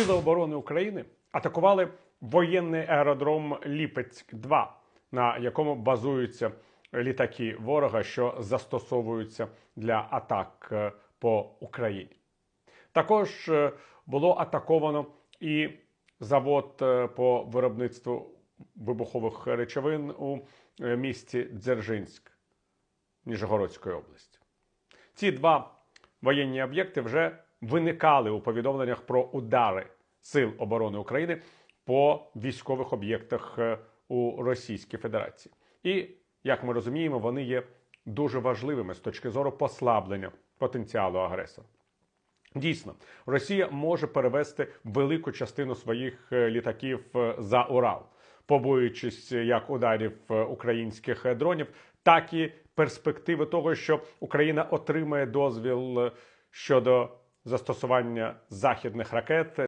Сили оборони України атакували воєнний аеродром Ліпецьк 2 на якому базуються літаки ворога, що застосовуються для атак е, по Україні. Також е, було атаковано і завод е, по виробництву вибухових речовин у місті Дзержинськ Ніжегородської області. Ці два воєнні об'єкти вже виникали у повідомленнях про удари Сил оборони України по військових об'єктах е, у Російській Федерації. І, як ми розуміємо, вони є дуже важливими з точки зору послаблення потенціалу агресора. Дійсно, Росія може перевести велику частину своїх е, літаків е, за Урал, побоюючись як ударів українських дронів, так і перспективи того, що Україна отримає дозвіл щодо застосування західних ракет